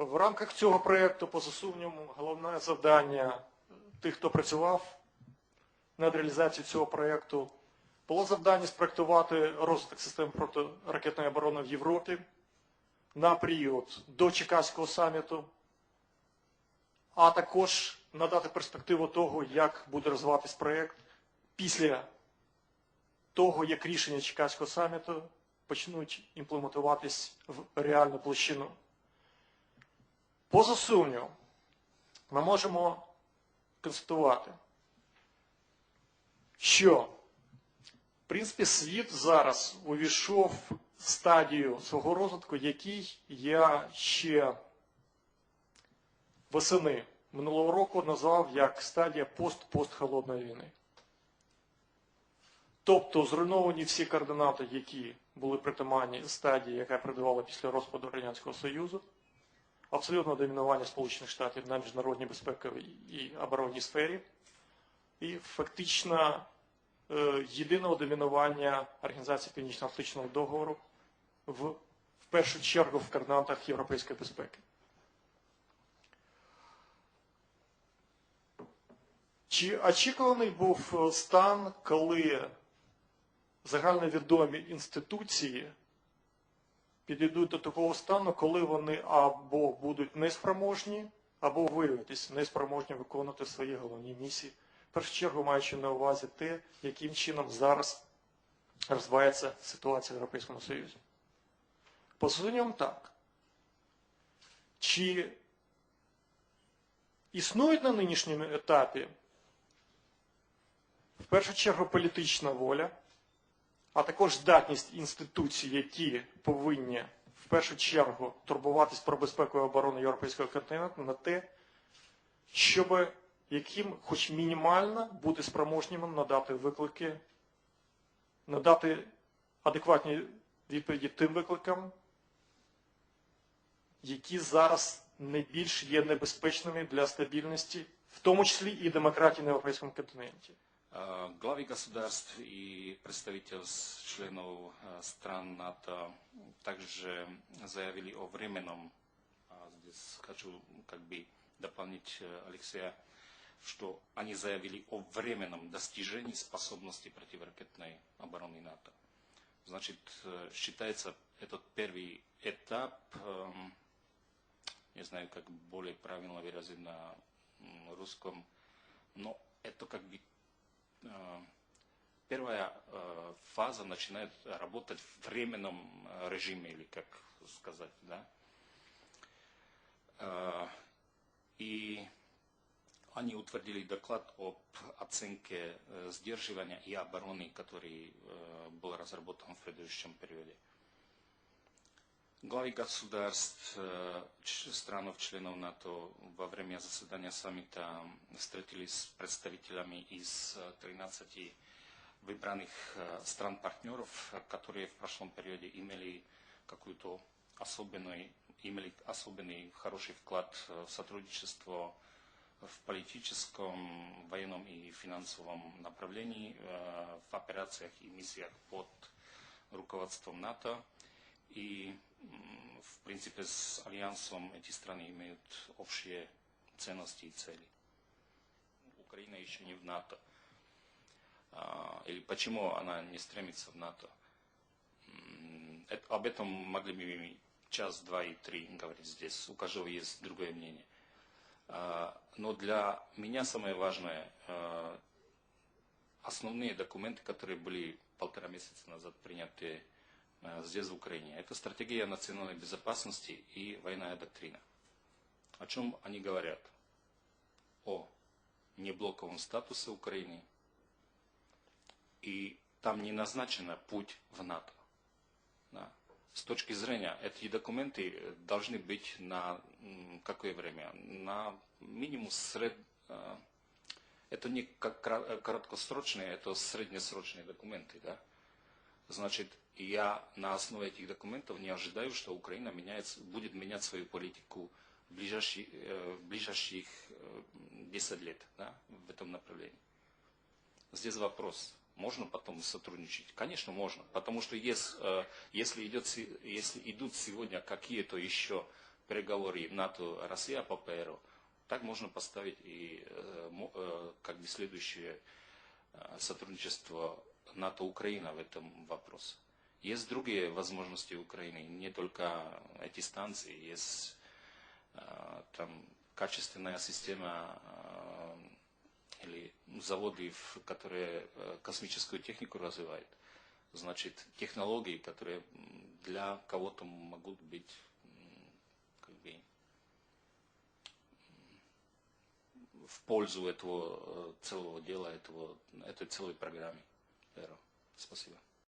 В рамках цього проєкту, поза сумнівом, головне завдання тих, хто працював над реалізацією цього проєкту, було завдання спроектувати розвиток систем протиракетної оборони в Європі на період до Чикаського саміту, а також надати перспективу того, як буде розвиватись проєкт після того, як рішення Чикаського саміту почнуть імплементуватись в реальну площину. Поза сумнівом, ми можемо констатувати, що, в принципі, світ зараз увійшов в стадію свого розвитку, який я ще восени минулого року назвав як стадія пост-постхолодної війни. Тобто зруйновані всі координати, які були притаманні стадії, яка передавала після розпаду Радянського Союзу, абсолютне домінування Сполучених Штатів на міжнародній безпековій і оборонній сфері, і фактично е, єдиного домінування Організації Північно-Атлантичного договору в, в першу чергу в координатах європейської безпеки. Чи очікуваний був стан, коли загальновідомі інституції підійдуть до такого стану, коли вони або будуть неспроможні, або виявитися неспроможні виконувати свої головні місії, в першу чергу маючи на увазі те, яким чином зараз розвивається ситуація в Європейському Союзі. По суті, так. Чи існують на нинішньому етапі в першу чергу політична воля, а також здатність інституцій, які повинні в першу чергу турбуватись про безпеку і оборону європейського континенту на те, щоб яким хоч мінімально бути спроможніми надати виклики, надати адекватні відповіді тим викликам, які зараз найбільш є небезпечними для стабільності, в тому числі і демократії на європейському континенті. Главы государств и представительств членов стран НАТО также заявили о временном, здесь хочу как бы дополнить Алексея, что они заявили о временном достижении способности противоракетной обороны НАТО. Значит, считается этот первый этап, не знаю, как более правильно выразить на русском, но это как бы первая фаза начинает работать в временном режиме, или как сказать, да. И они утвердили доклад об оценке сдерживания и обороны, который был разработан в предыдущем периоде. Главы государств, странов членов НАТО во время заседания саммита встретились с представителями из 13 выбранных стран-партнеров, которые в прошлом периоде имели какую-то особенную, имели особенный хороший вклад в сотрудничество в политическом, военном и финансовом направлении в операциях и миссиях под руководством НАТО. И в принципе, с Альянсом эти страны имеют общие ценности и цели. Украина еще не в НАТО. Или почему она не стремится в НАТО? Об этом могли бы час, два и три говорить здесь. У каждого есть другое мнение. Но для меня самое важное, основные документы, которые были полтора месяца назад приняты здесь, в Украине. Это стратегия национальной безопасности и военная доктрина. О чем они говорят? О неблоковом статусе Украины. И там не назначено путь в НАТО. Да. С точки зрения, эти документы должны быть на какое время? На минимум сред... Это не как короткосрочные, это среднесрочные документы. Да? Значит, я на основе этих документов не ожидаю, что Украина меняет, будет менять свою политику в ближайших, в ближайших 10 лет да, в этом направлении. Здесь вопрос, можно потом сотрудничать? Конечно, можно, потому что если, если, идет, если идут сегодня какие-то еще переговоры НАТО-Россия по ПРО, так можно поставить и как бы следующее сотрудничество НАТО-Украина в этом вопросе. Есть другие возможности Украины, не только эти станции, есть там качественная система или заводы, которые космическую технику развивают. Значит, технологии, которые для кого-то могут быть как бы, в пользу этого целого дела, этого, этой целой программы. Спасибо.